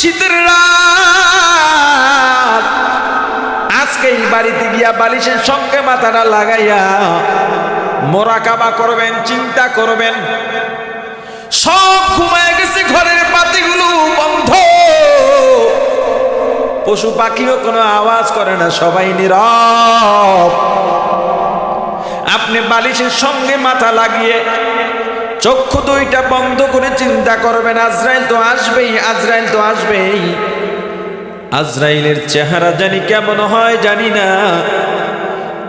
শীতের রাত। আজকে এই বাড়িতে গিয়া বালিশের সঙ্গে মাথাটা লাগাইয়া মোরাকাবা করবেন, চিন্তা করবেন। সব ঘুমায় গেছে, ঘরের পাতিগুলো বন্ধ। পশু পাখিও কোনো আওয়াজ করে না, সবাই নীরব। আপনি বালিশের সঙ্গে মাথা লাগিয়ে চক্ষু দুইটা বন্ধ করে চিন্তা করবেন আজরাইল তো আসবেই, আজরাইল তো আসবেই। আজরাইলের চেহারা জানি কেমন হয় জানি না।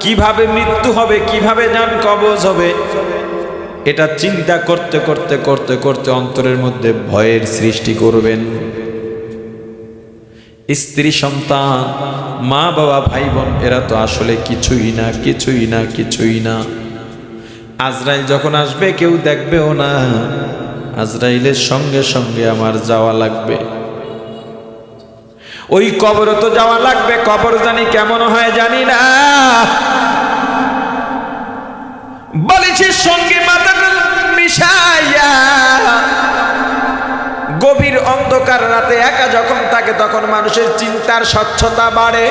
কীভাবে মৃত্যু হবে, কীভাবে যান, কবজ হবে, এটা চিন্তা করতে করতে করতে করতে অন্তরের মধ্যে ভয়ের সৃষ্টি করবেন। স্ত্রী, সন্তান, মা, বাবা, ভাই, বোন, এরা তো আসলে কিছুই না কিছুই না কিছুই না। আজরাইল যখন আসবে, কেউ দেখবেও না। আজরাইলের সঙ্গে সঙ্গে আমার যাওয়া লাগবে। ওই কবরও তো যাওয়া লাগবে, কবর জানি কেমন হয় জানি না। বালিশের সঙ্গে মাথাটা মিশাইয়া, গভীর অন্ধকার রাতে একা যখন থাকে, তখন মানুষের চিন্তার স্বচ্ছতা বাড়ে।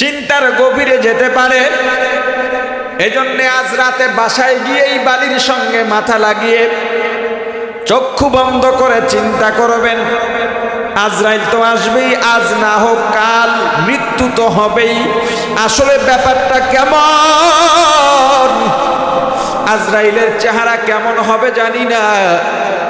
চিন্তার গভীরে যেতে পারে। এজন্য আজ রাতে বাসায় গিয়েই বালির সঙ্গে মাথা লাগিয়ে চক্ষু বন্ধ করে চিন্তা করবেন, আজরাইল তো আসবেই, আজ না হোক কাল, মৃত্যু তো হবেই। আসলে ব্যাপারটা কেমন? আজরাইলের চেহারা কেমন হবে জানি না।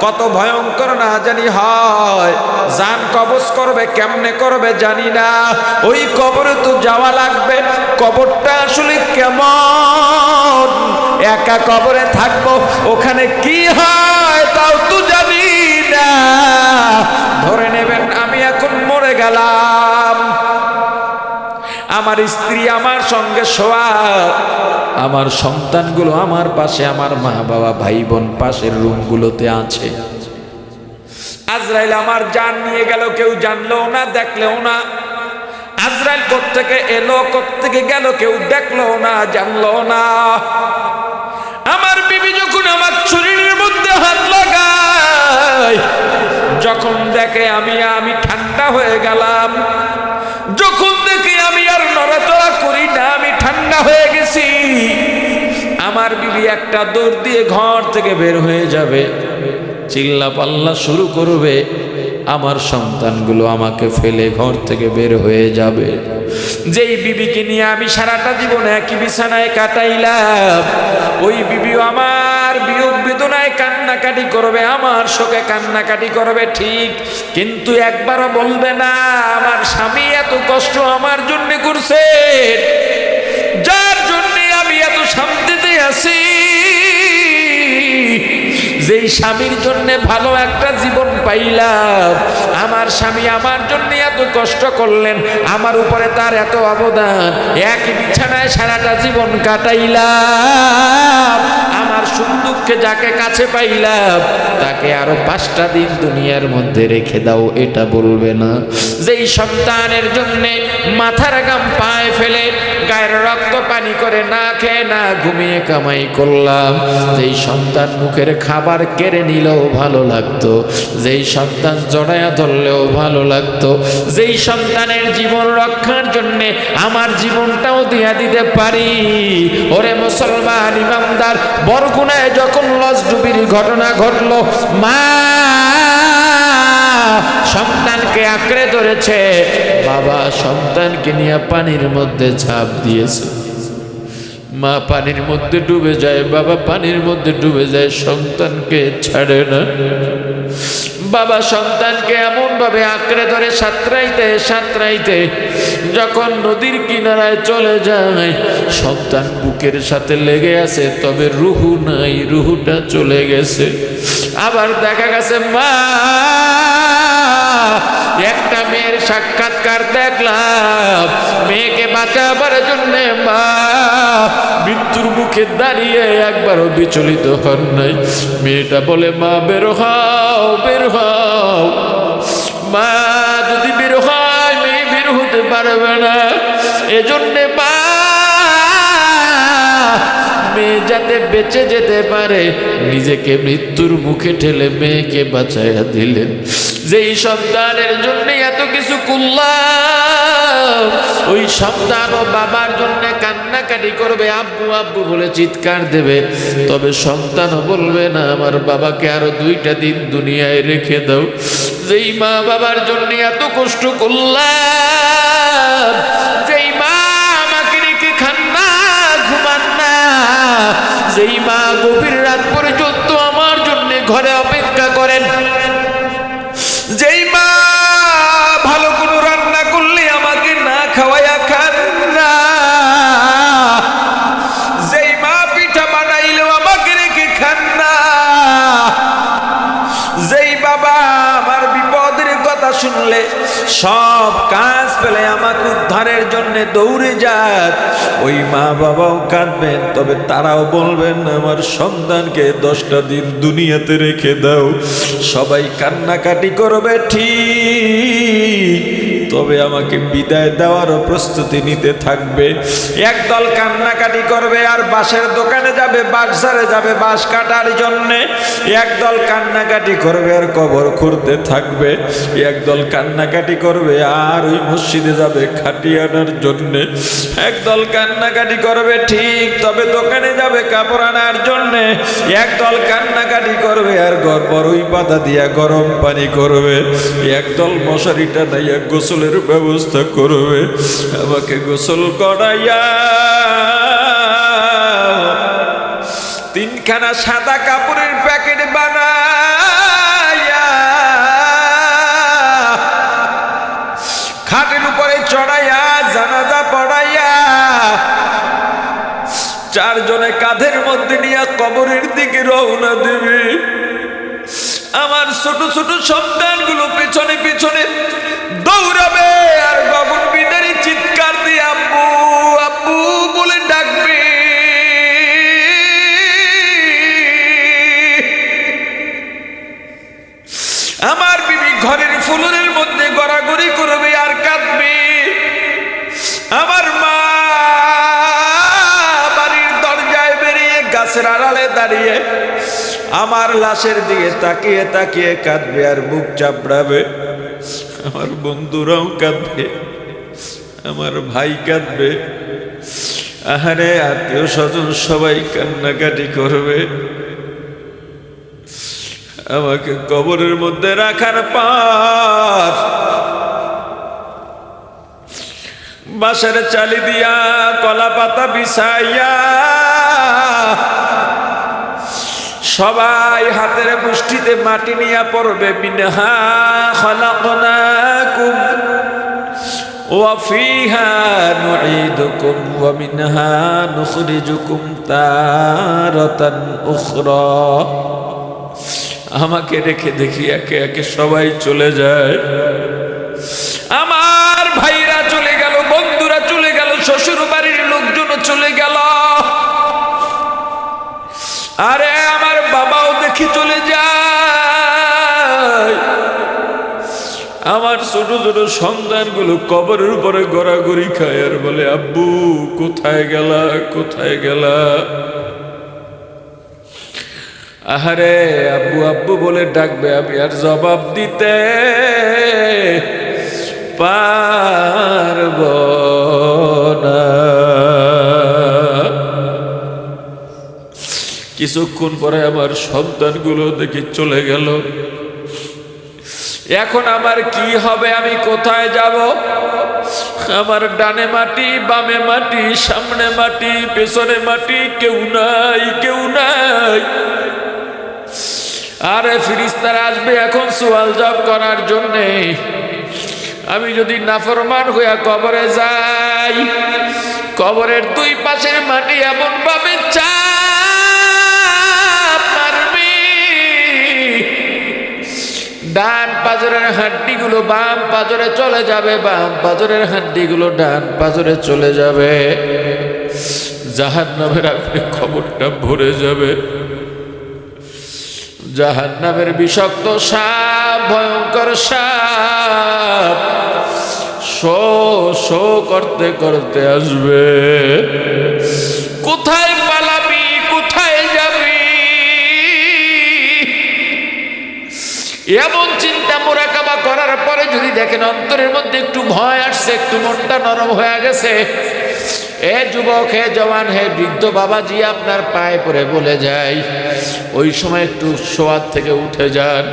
কত ভয়ঙ্কর না জানি হয়। জান কবজ করবে, কেমনে করবে জানি না। ওই কবরে তো যাওয়া লাগবে। কবরটা আসলে কেমন? একা কবরে থাকব, ওখানে কি হয় তাও তো জানি না। ধরে নেবেন, আমি এখন মরে গেলাম। আমার স্ত্রী আমার সঙ্গে শোয়া। আমার সন্তানগুলো আমার পাশে, আমার মা বাবা, ভাই বোন পাশের রুমগুলোতে আছে। আজরাইল আমার জান নিয়ে গেল, কেউ জানলো না, দেখলেও না। আজরাইল কোত্থেকে এলো, কোত্থেকে গেল, কেউ দেখল না, জানলো না। আমার বিবি যখন আমার শরীরের মধ্যে হাত লাগায়, যখন দেখে আমি আমি ঠান্ডা হয়ে গেলাম, যখন দেখে আমি আর নড়াচড়া করি না, আমি ঠান্ডা হয়ে আমার বিবি একটা দৌড় দিয়ে ঘর থেকে বের হয়ে যাবে। চিল্লা পাল্লা শুরু করবে। আমার সন্তানগুলো আমাকে ফেলে ঘর থেকে বের হয়ে যাবে। যেই বিবিকে নিয়ে আমি সারাটা জীবন একই বিছানায় কাটাইলাম, ওই বিবিও আমার বিয়োগ বেদনায় কান্নাকাটি করবে, আমার শোকে কান্নাকাটি করবে ঠিক। কিন্তু একবারও বলবে না, আমার স্বামী এত কষ্ট আমার জন্য করছে। আছি যেই স্বামীর জন্য ভালো একটা জীবন পাইলাম, আমার স্বামী আমার জন্য এত কষ্ট করলেন, আমার উপরে তার এত অবদান এক বিছানায় সারাটা জীবন কাটাইলাম। আমার সুখ দুঃখে যাকে কাছে পাইলাম, তাকে আরও পাঁচটা দিন দুনিয়ার মধ্যে রেখে দাও, এটা বলবে না। যেই সন্তানের জন্যে মাথার গাম পায়ে ফেলে, গায়ের রক্ত পানি করে না খেয়ে না ঘুমিয়ে কামাই করলাম। যেই সন্তান মুখের খাবার কেড়ে নিলেও ভালো লাগতো, যেই সন্তান জড়ায়া ধরলেও ভালো লাগতো, যেই সন্তানের জীবন রক্ষার জন্যে আমার জীবনটাও দিয়া দিতে পারি। ওরে মুসলমান ইমামদার, বরগুনায় যখন লস ডুবির ঘটনা ঘটলো, মা সন্তানকে আঁকড়ে ধরেছে। বাবা সন্তানকে নিয়ে পানির মধ্যে ঝাঁপ দিয়েছে। মা পানির মধ্যে ডুবে যায়, বাবা পানির মধ্যে ডুবে যায়, সন্তানকে ছাড়ে না। বাবা সন্তানকে এমন ভাবে আঁকড়ে ধরে সাঁতরাইতে সাঁতরাইতে যখন নদীর কিনারায় চলে যায়, সন্তান বুকের সাথে লেগে আছে, তবে রুহু নাই, রুহুটা চলে গেছে। আবার দেখা গেছে, মা, একটা সাক্ষাৎকার দেখলাম, মেয়েকে বাঁচাবার জন্য মা মৃত্যুর মুখে দাঁড়িয়ে একবারও বিচলিত হন নাই। মেয়েটা বলে, মা, বের হও বের হও। মা যদি বের হয়, মেয়ে বের হতে পারবে না। এজন্যে মেয়ে যাতে বেঁচে যেতে পারে, নিজেকে মৃত্যুর মুখে ঠেলে মেয়েকে বাঁচাইয়া দিলেন। যেই সন্তানের জন্য এত কিছু করলাম, ওই সন্তান ও বাবার জন্য কান্নাকাটি করবে, আব্বু আব্বু বলে চিৎকার দেবে। তবে সন্তানও বলবে না, আমার বাবাকে আরও দুইটা দিন দুনিয়ায় রেখে দাও। যেই মা বাবার জন্য এত কষ্ট করলাম, যেই মা আমাকে রেখে খান না ঘুমান না। যেই মা গভীর রাত পর্যন্ত আমার জন্য ঘরে অপেক্ষা করেন সব কাজ পেলে আমাকে উদ্ধারের জন্য দৌড়ে যাক ওই মা বাবাও কাঁদবেন, তবে তারাও বলবেন, আমার সন্তানকে দশটা দিন দুনিয়াতে রেখে দাও। সবাই কান্নাকাটি করবে ঠিক তবে আমাকে বিদায় দেওয়ারও প্রস্তুতি নিতে থাকবে। একদল কান্নাকাটি করবে আর বাঁশের দোকানে যাবে বাসারে যাবে, বাঁশ কাটার জন্যে। একদল কান্নাকাটি করবে আর কবর খুঁড়তে থাকবে। একদল কান্নাকাটি করবে আর ওই মসজিদে যাবে খাটি আনার জন্যে। একদল কান্নাকাটি করবে ঠিক তবে দোকানে যাবে কাপড় আনার জন্যে। একদল কান্নাকাটি করবে আর গর বড়ই পাতা দিয়া গরম পানি করবে। একদল মশারিটা নাইয়া গোসলের ব্যবস্থা করবে। আমাকে গোসল করাইয়া তিনখানা সাদা কাপড়ের প্যাকেট বানাইয়া খাটের উপরে চড়াইয়া, জানাজা পড়াইয়া, চারজনে কাঁধের মধ্যে নিয়ে কবরের দিকে রওনা দেবে। ছোট ছোট সন্তানগুলো পেছনে পেছনে দৌড়াবে আর গগন বিদারি চিৎকার দিয়ে আব্বু আব্বু বলে ডাকবে। আমার বিবি ঘরের ফুলুরের মধ্যে গড়াগড়ি করবে আর কাঁদবে। আমার মা বাড়ির দরজায় বেরিয়ে গাছের আড়ালে দাঁড়িয়ে আমার লাশের দিকে তাকিয়ে তাকিয়ে কাঁদবে আর বুক চাপড়াবে। আমার বন্ধুরাও কাঁদবে, আমার ভাই কাঁদবে। আহারে আত্মীয় স্বজন সবাই কান্নাকাটি করবে। আমাকে কবরের মধ্যে রাখার পর বাসার চালি দিয়া কলা পাতা বিছাইয়া সবাই হাতের মুষ্টিতে মাটি নিয়ে পড়বে মিনহা খলাকনাকুম وفيها نعيدكم ومنها نخرجكم تارة أخرى আমাকে রেখে দেখি একে একে সবাই চলে যায় আমার ভাইরা চলে গেল বন্ধুরা চলে গেল শ্বশুর বাড়ির লোকজন চলে গেল আরে ছোট সন্তানগুলো কবরের উপরে গড়াগড়ি খায় আর বলে, আব্বু, কোথায় গেলা কোথায় গেলা? আহারে, আব্বু আব্বু বলে ডাকবে, আমি আর জবাব দিতে পারব না। কিছুক্ষণ পরে আমার সন্তানগুলো দেখি চলে গেল। এখন আমার কি হবে? আমি কোথায় যাব? আমার ডানে মাটি, বামে মাটি, সামনে মাটি, পেছনে মাটি, কেউ নাই কেউ নাই। আরে ফিরিস্তারা আসবে এখন সোয়াল জব করার জন্যে। আমি যদি নাফরমান হইয়া কবরে যাই, কবরের দুই পাশের মাটি এমন ভাবে চাপ পাজরের হাড্ডিগুলো বাম পাজরে চলে যাবে, বাম পাজরের হাড্ডিগুলো ডান পাজরে চলে যাবে। জাহান নামের আপনি খবরটা ভরে যাবে। জাহান নামের বিষাক্ত সাপ, ভয়ঙ্কর সাপ শো শো করতে করতে আসবে। কোথায় পালাবি, কোথায় যাবি? এমন করার পরে যদি দেখেন অন্তরের মধ্যে একটু ভয় আসছে, একটু মনটা নরম হয়ে গেছে, এ যুবক, হে জওয়ান, হে বৃদ্ধ বাবাজি, আপনার পায়ে পড়ে বলে যাই। ওই সময় একটু শোয়ার থেকে উঠে যান,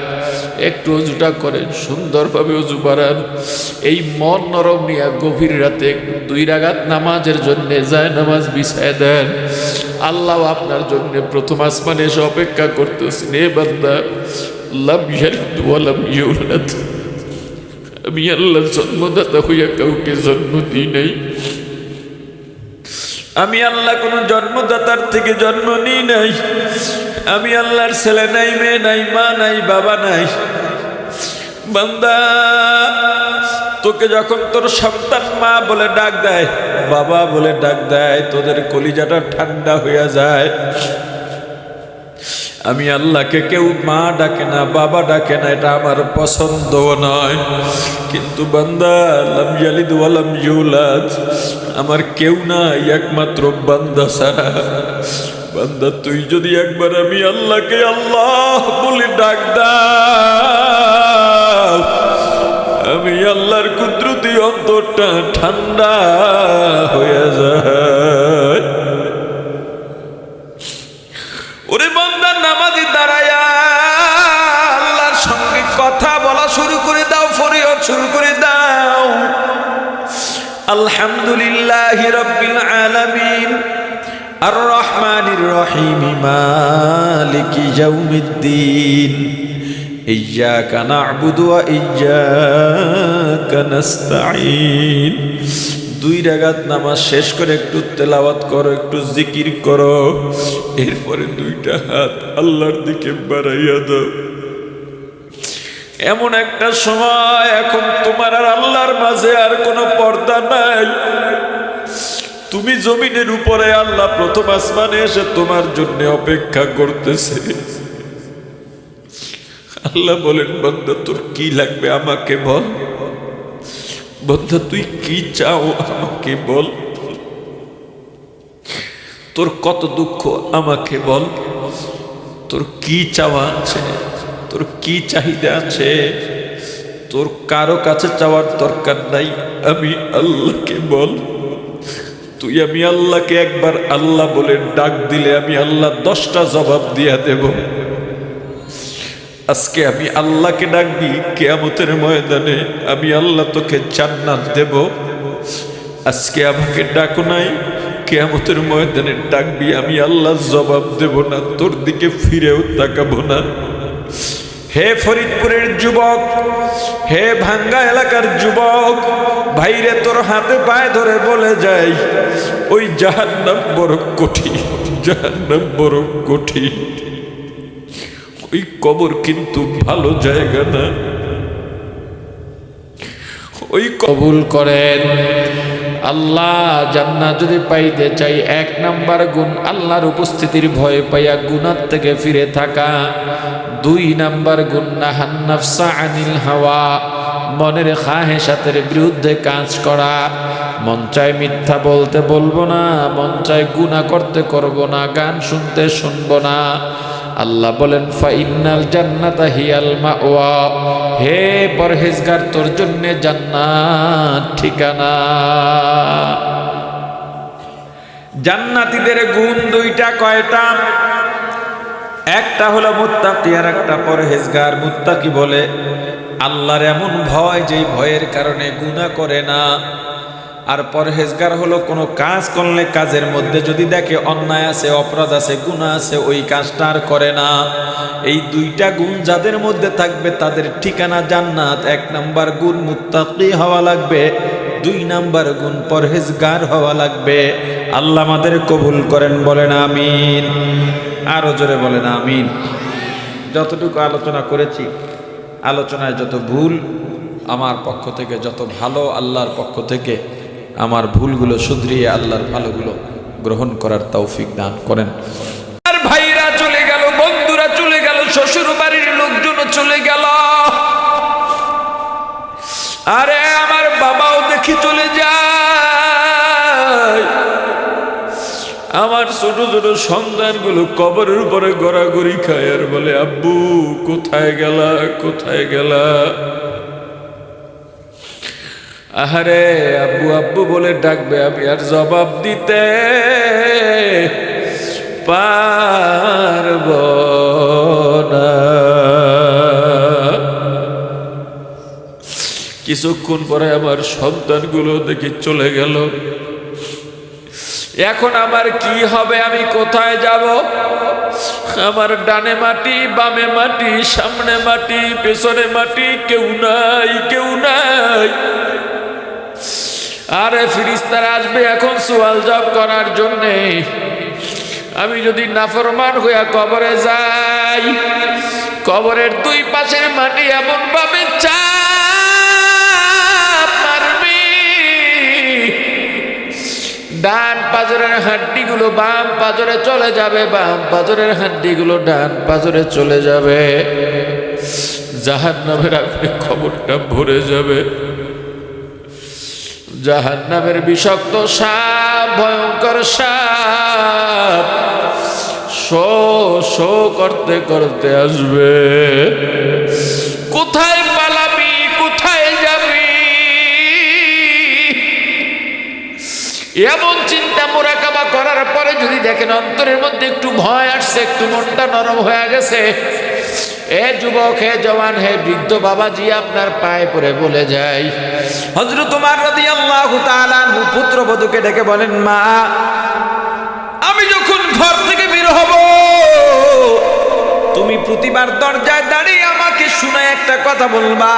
একটু অজুটা করেন, সুন্দরভাবে উজু বাড়ান এই মন নরম নিয়ে গভীর রাতে দুই রাগাত নামাজের জন্যে যায়, নামাজ বিছায় দেন। আল্লাহ আপনার জন্য প্রথম আসমানে এসে অপেক্ষা করতেছেন, এ বান্দা লাভ ইয়ালিদ ওয়া ইউলাদ। আমি আল্লাহ জন্মদাতা হইয়া কাউকে জন্ম দিই নাই। আমি আল্লাহ কোন জন্মদাতার থেকে জন্ম নিই নাই। আমি আল্লাহর ছেলে নাই, মেয়ে নাই, মা নাই, বাবা নাই। বান্দা, তোকে যখন তোর সন্তান মা বলে ডাক দেয়, বাবা বলে ডাক দেয়, তোদের কলিজাটা ঠান্ডা হইয়া যায়। আমি আল্লাহকে কেউ মা ডাকে না, বাবা ডাকে না, এটা আমার পছন্দ নয়। কিন্তু বান্দা, লাম ইয়ালিদ ওয়ালাম আমার কেউ নাই, একমাত্র বান্দা ছাড়া। বান্দা, তুই যদি একবার আমি আল্লাহকে আল্লাহ বলে ডাক দাও, আমি আল্লাহর কুদরতি অন্তরটা ঠান্ডা হয়ে যায়। বন্দা নামাজি দাঁড়ায়া আল্লাহর সঙ্গে কথা বলা শুরু করে দাও ফরিয়ত শুরু করে দাও। আলহামদুলিল্লাহ রব্বিল আলামিন আর রহমানির রহিম, মালিকি ইয়াউমিদ্দিন। ইয়্যাকা না'বুদু ওয়া ইয়্যাকা নাস্তাঈন। দুই রাগাত নামাজ শেষ করে একটু তেলাওয়াত করো, একটু জিকির করো। এরপরে দুইটা হাত আল্লাহর দিকে বাড়াইয়া দাও। এমন একটা সময় এখন তোমার আর আল্লাহর মাঝে আর কোনো পর্দা নাই। তুমি জমিনের উপরে আল্লাহ প্রথম আসমানে এসে তোমার জন্য অপেক্ষা করতেছে। আল্লাহ বলেন বন্ধা তোর কি লাগবে আমাকে বল? বন্ধা, তুই কি চাও আমাকে বল? তোর কত দুঃখ আমাকে বল? তোর কি চাওয়া আছে? তোর কি চাহিদা আছে? তোর কারও কাছে চাওয়ার দরকার নাই, আমি আল্লাহকে বল। তুই আমি আল্লাহকে একবার আল্লাহ বলে ডাক দিলে আমি আল্লাহ দশটা জবাব দিয়া দেব। আজকে আমি আল্লাহকে ডাকবি, কেয়ামতের ময়দানে আমি আল্লাহ তোকে জান্নাত দেব। আজকে আমাকে ডাকো নাই, কেয়ামতের ময়দানে ডাকবি, আমি আল্লাহ জবাব দেব না, তোর দিকে ফিরেও তাকাবো না। হে ফরিদপুরের যুবক, হে ভাঙ্গা এলাকার যুবক, ভাইরে তোর হাতে পায়ে ধরে বলে যাই, ওই জাহান্নাম বড় কঠিন, জাহান্নাম বড় কঠিন। ওই কবর কিন্তু ভালো জায়গা না। ওই কবুল করেন। আল্লাহ জান্নাত যদি পাইতে চাই, এক নাম্বার গুণ আল্লাহর উপস্থিতির ভয় পাইয়া গুনার থেকে ফিরে থাকা। দুই নাম্বার গুণ নাহান্নাফসা আনিল হাওয়া, মনের খাহেসাতের বিরুদ্ধে কাজ করা। মন চায় মিথ্যা বলতে বলব না, মন চায় গুণা করতে করব না, গান শুনতে শুনব না। আল্লাহ বলেন ফাইনাল জান্নাতা হিয়াল মাওয়া। হে পরহেজগার, তোর জন্য জান্নাত ঠিকানা। জান্নাতীদের গুণ দুইটা, কয়টা? একটা হলো মুত্তাকি, আর একটা পরহেজগার। মুত্তাকি বলে, আল্লাহর এমন ভয় যেই ভয়ের কারণে গুনাহ করে না। আর পরহেজগার হলো কোনো কাজ করলে কাজের মধ্যে যদি দেখে অন্যায় আছে, অপরাধ আছে গুণা আছে, ওই কাজটা আর করে না। এই দুইটা গুণ যাদের মধ্যে থাকবে তাদের ঠিকানা জান্নাত। এক নাম্বার গুণ মুত্তাকি হওয়া লাগবে, দুই নাম্বার গুণ পরহেজগার হওয়া লাগবে। আল্লাহ আমাদের কবুল করেন, বলেন আমিন। আরও জোরে বলেন আমিন। যতটুকু আলোচনা করেছি, আলোচনায় যত ভুল, আমার পক্ষ থেকে যত ভালো, আল্লাহর পক্ষ থেকে আমার ভুলগুলো শুধরিয়ে আল্লাহর ভালোগুলো গ্রহণ করার তৌফিক দান করেন। আর ভাইরা চলে গেল, বন্ধুরা চলে গেল শ্বশুর বাড়ির লোকজন চলে গেল। আরে আমার বাবাও দেখি চলে যায়। আমার ছোট ছোট সন্তানগুলো কবরের উপরে গড়াগড়ি খায় আর বলে, আব্বু, কোথায় গেলা কোথায় গেলা? আহারে, আব্বু আব্বু বলে ডাকবে, আমি আর জবাব দিতে পারব না। কিছুক্ষণ পরে আমার সন্তানগুলো দেখি চলে গেল। এখন আমার কি হবে, আমি কোথায় যাব? আমার ডানে মাটি, বামে মাটি, সামনে মাটি, পেছনে মাটি, কেউ নাই কেউ নাই। আরে ফিরিস্তারা আসবে এখন সোয়াল জব করার জন্যে। আমি যদি নাফরমান হইয়া কবরে যাই, কবরের দুই পাশের মাটি এমন ভাবে মারবে। ডান পাজরের হাড্ডিগুলো বাম পাজরে চলে যাবে, বাম পাজরের হাড্ডিগুলো ডান পাজরে চলে যাবে। জাহান নামের আপনি খবরটা ভরে যাবে। জাহান নামের বিষাক্ত সাপ, ভয়ঙ্কর সাপ শো শো করতে করতে আসবে। কোথায় পালাবি, কোথায় যাবি? এমন চিন্তা মোরাকাবা করার পরে যদি দেখেন অন্তরের মধ্যে একটু ভয় আসছে, একটু মনটা নরম হয়ে গেছে এ যুবক, হে জওয়ান, হে বৃদ্ধ বাবাজি, আপনার পায়ে পড়ে বলে যাই। হজরত তোমার রাদি আল্লাহ পুত্র বধূকে ডেকে বলেন, মা, আমি যখন ঘর থেকে বের হব, তুমি প্রতিবার দরজায় দাঁড়িয়ে আমাকে শুনে একটা কথা বলবা।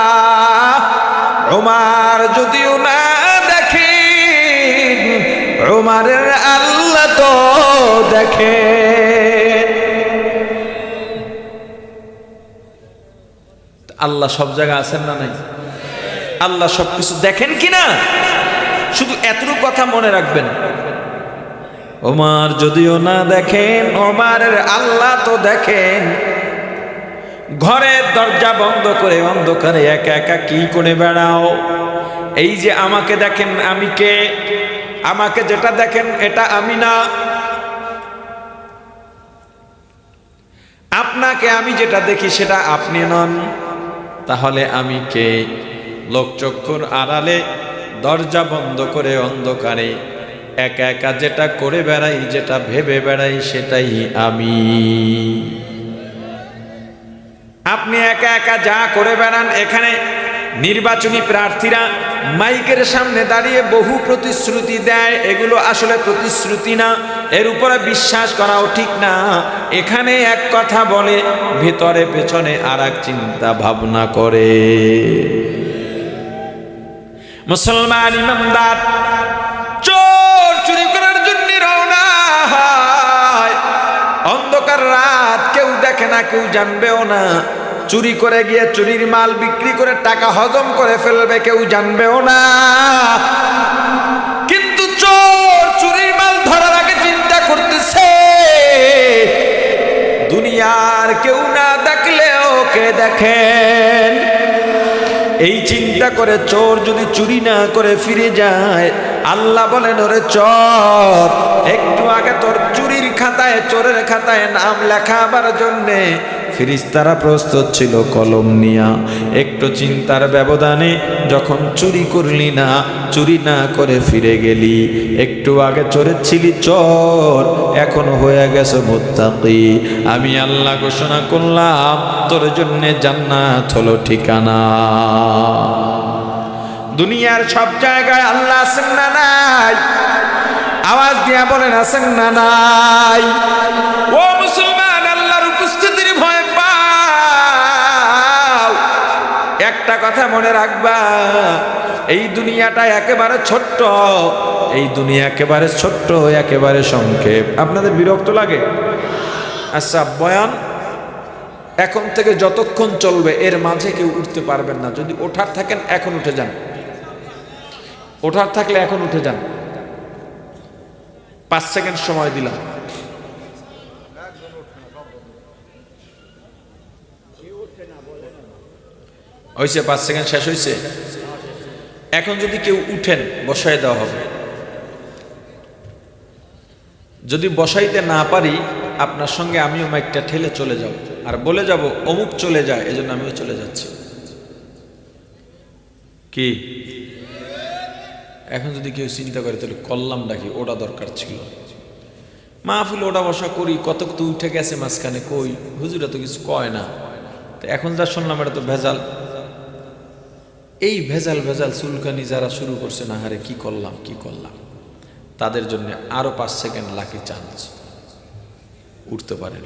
রোমার যদিও না দেখে রোমারের আল্লাহ তো দেখে। আল্লাহ সব জায়গায় আছেন না নাই? আল্লাহ সব কিছু দেখেন কি না? শুধু এতটুকু কথা মনে রাখবেন। ওমার যদিও না দেখেন, ওমারের আল্লাহ তো দেখেন। ঘরের দরজা বন্ধ করে অন্ধকারে একা একা কি করে বেড়াও? এই যে আমাকে দেখেন আমি কে? আমাকে যেটা দেখেন এটা আমি না। আপনাকে আমি যেটা দেখি সেটা আপনি নন। তাহলে আমি কে? লোকচক্ষুর আড়ালে দরজা বন্ধ করে অন্ধকারে একা একা যেটা করে বেড়াই, যেটা ভেবে বেড়াই সেটাই আমি। আপনি একা একা যা করে বেড়ান এখানে নির্বাচনী প্রার্থীরা মাইকের সামনে দাঁড়িয়ে বহু প্রতিশ্রুতি দেয়। এগুলো আসলে প্রতিশ্রুতি না। এর উপরে বিশ্বাস করাও ঠিক না। এখানে এক কথা বলে, ভেতরে পেছনে আর চিন্তা ভাবনা করে। মুসলমান ইমানদার চোর চুরি করার জন্য রওনা হয়। অন্ধকার রাত কেউ দেখে না, কেউ জানবেও না। চুরি করে গিয়ে চুরির মাল বিক্রি করে টাকা হজম করে ফেলবে, কেউ জানবেও না। কিন্তু চোর চুরির মাল ধরার আগে চিন্তা করতেছে, দুনিয়ার কেউ না দেখলেও কে দেখেন? এই চিন্তা করে চোর যদি চুরি না করে ফিরে যায়, আল্লাহ বলেন, ওরে চোর, একটু আগে তোর চুরির খাতায়, চোরের খাতায় নাম লেখাবার জন্যে ফিরিস্তারা প্রস্তুত ছিল কলম নিয়া। একটু চিন্তার ব্যবধানে যখন চুরি করলি না, চুরি না করে ফিরে গেলি। একটু আগে চোরের চর, এখন হয়ে গেছে মোত্তাকি। আমি আল্লাহ ঘোষণা করলাম, তোর জন্যে জান্নাত হলো ঠিকানা। দুনিয়ার সব জায়গায় আল্লাহ আছেন না নাই? আওয়াজ দিয়া বলেন, আছেন না নাই? একটা কথা মনে রাখবা, এই দুনিয়াটা একেবারে ছোট্ট, এই দুনিয়া একেবারে ছোট্ট, একেবারে সংক্ষেপ। আপনাদের বিরক্ত লাগে? আচ্ছা বয়ান, এখন থেকে যতক্ষণ চলবে, এর মাঝে কেউ উঠতে পারবেন না। যদি ওঠার থাকেন, এখন উঠে যান। ওঠার থাকলে এখন উঠে যান। পাঁচ সেকেন্ড সময় দিলাম। হয়েছে পাঁচ সেকেন্ড শেষ হয়েছে এখন যদি কেউ উঠেন, বসায় দেওয়া হবে। যদি বসাইতে না পারি, আপনার সঙ্গে আমিও মাইকটা ঠেলে চলে যাব। আর বলে যাব, অমুক চলে যায় এজন্য আমিও চলে যাচ্ছি। কি? এখন যদি কেউ চিন্তা করে, তাহলে কল্লাম ডাকি, ওটা দরকার ছিল। মাহফিল ওটা বসা করি, কতক তো উঠে গেছে মাঝখানে কই? হুজুরা তো কিছু কয় না। তো এখন যা শুনলাম, এটা তো ভেজাল। এই ভেজাল ভেজাল চুলকানি যারা শুরু করছে না হারে কি করলাম কি করলাম? তাদের জন্য আরও পাঁচ সেকেন্ড লাকি চান্স উঠতে পারেন।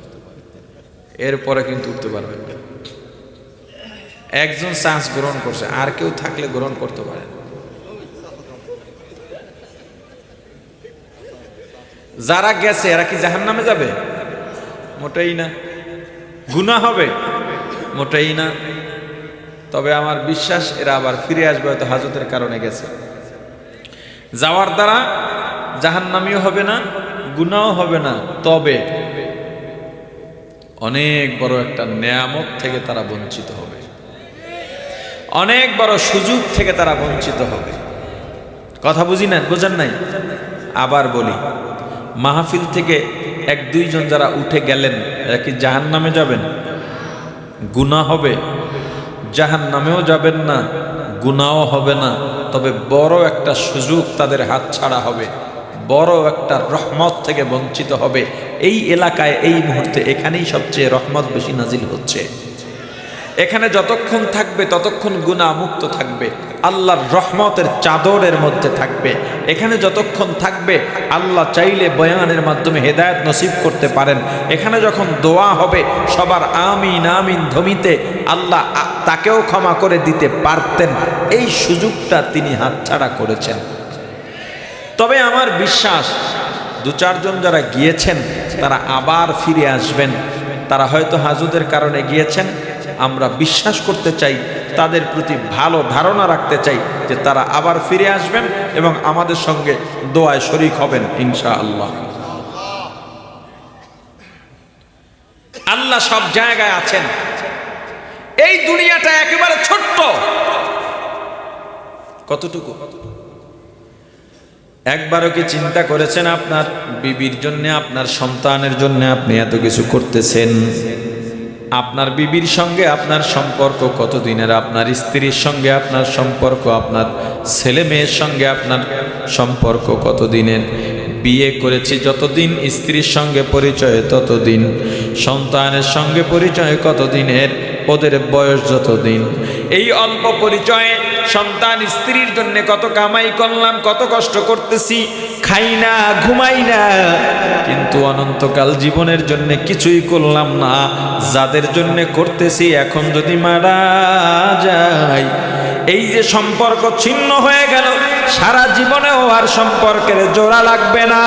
এরপরে কিন্তু উঠতে পারবেন একজন চান্স গ্রহণ করছে, আর কেউ থাকলে গ্রহণ করতে পারেন যারা গেছে, এরা কি জাহান নামে যাবে? মোটেই না। গুণা হবে? মোটেই না। তবে আমার বিশ্বাস, এরা আবার ফিরে আসবে হয়তো হাজতের কারণে গেছে। যাওয়ার দ্বারা জাহান্নামিও হবে না গুনাও হবে না। তবে অনেক বড় একটা নেয়ামত থেকে তারা বঞ্চিত হবে। অনেক বড় সুযোগ থেকে তারা বঞ্চিত হবে। কথা বুঝি না? বোঝেন নাই? আবার বলি, মাহফিল থেকে এক দুইজন যারা উঠে গেলেন, এরা কি জাহান নামে যাবেন? গুণা হবে? জাহান নামেও যাবেন না গুনাও হবে না, তবে বড় একটা সুযোগ তাদের হাত ছাড়া হবে, বড় একটা রহমত থেকে বঞ্চিত হবে। এই এলাকায় এই মুহূর্তে এখানেই সবচেয়ে রহমত বেশি নাজিল হচ্ছে। এখানে যতক্ষণ থাকবে, ততক্ষণ গুণা মুক্ত থাকবে। আল্লাহর রহমতের চাদরের মধ্যে থাকবে। এখানে যতক্ষণ থাকবে, আল্লাহ চাইলে বয়ানের মাধ্যমে হেদায়েত নসিব করতে পারেন। এখানে যখন দোয়া হবে, সবার আমিন আমিন ধমিতে আল্লাহ তাকেও ক্ষমা করে দিতে পারতেন। এই সুযোগটা তিনি হাতছাড়া করেছেন। তবে আমার বিশ্বাস, দু চারজন যারা গিয়েছেন, তারা আবার ফিরে আসবেন। তারা হয়তো হাজুদের কারণে গিয়েছেন আমরা বিশ্বাস করতে চাই, তাদের প্রতি ভালো ধারণা রাখতে চাই যে তারা আবার ফিরে আসবেন এবং আমাদের সঙ্গে দোয়ায় শরিক হবেন ইনশা আল্লাহ আল্লাহ সব জায়গায় আছেন। এই দুনিয়াটা একেবারে ছোট্ট। কতটুকু? একবারও কি চিন্তা করেছেন আপনার? বিবির জন্য, আপনার সন্তানের জন্য আপনি এত কিছু করতেছেন? আপনার বিবির সঙ্গে আপনার সম্পর্ক কতদিনের? আপনার স্ত্রীর সঙ্গে আপনার সম্পর্ক, আপনার ছেলে মেয়ের সঙ্গে আপনার সম্পর্ক কতদিনের? বিয়ে করেছি যতদিন, স্ত্রীর সঙ্গে পরিচয় ততদিন, সন্তানের সঙ্গে পরিচয় কতদিনের? ওদের বয়স যতদিন? এই অল্প পরিচয়ে সন্তান স্ত্রীর জন্য কত কামাই করলাম, কত কষ্ট করতেছি খাই না, ঘুমাই না। কিন্তু অনন্তকাল জীবনের জন্য কিছুই করলাম না। যাদের জন্য করতেছি, এখন যদি মারা যায়, এই যে সম্পর্ক ছিন্ন হয়ে গেল, সারা জীবনেও আর সম্পর্কের জোড়া লাগবে না।